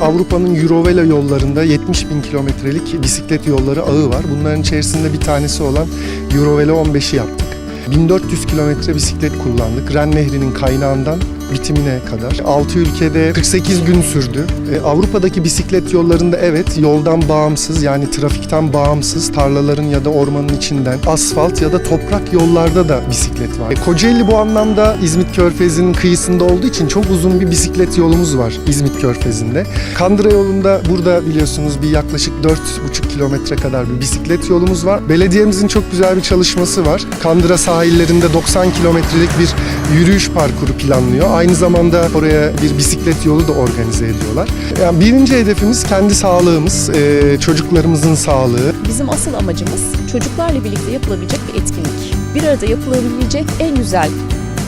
Avrupa'nın Eurovelo yollarında 70 bin kilometrelik bisiklet yolları ağı var. Bunların içerisinde bir tanesi olan Eurovelo 15'i yaptık. 1400 kilometre bisiklet kullandık. Ren Nehri'nin kaynağından bitimine kadar. 6 ülkede 48 gün sürdü. E, Avrupa'daki bisiklet yollarında evet yoldan bağımsız yani trafikten bağımsız tarlaların ya da ormanın içinden asfalt ya da toprak yollarda da bisiklet var. E, Kocaeli bu anlamda İzmit Körfezi'nin kıyısında olduğu için çok uzun bir bisiklet yolumuz var İzmit Körfezi'nde. Kandıra yolunda burada biliyorsunuz bir yaklaşık 4,5 kilometre kadar bir bisiklet yolumuz var. Belediyemizin çok güzel bir çalışması var. Kandıra sahillerinde 90 kilometrelik bir yürüyüş parkuru planlıyor. Aynı zamanda oraya bir bisiklet yolu da organize ediyorlar. Yani birinci hedefimiz kendi sağlığımız, e, çocuklarımızın sağlığı. Bizim asıl amacımız çocuklarla birlikte yapılabilecek bir etkinlik. Bir arada yapılabilecek en güzel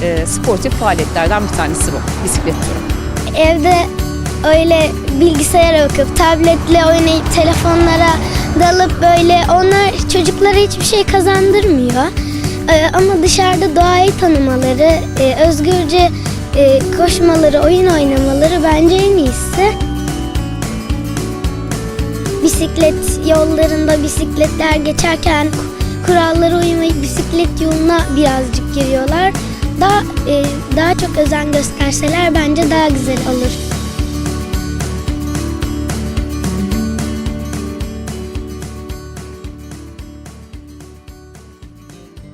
e, sportif faaliyetlerden bir tanesi bu bisiklet turu. Evde öyle bilgisayara bakıp, tabletle oynayıp, telefonlara dalıp böyle onlar çocuklara hiçbir şey kazandırmıyor. Ee, ama dışarıda doğayı tanımaları, e, özgürce e, koşmaları, oyun oynamaları bence en iyisi. Bisiklet yollarında bisikletler geçerken kurallara uymayıp bisiklet yoluna birazcık giriyorlar. Daha e, daha çok özen gösterseler bence daha güzel olur.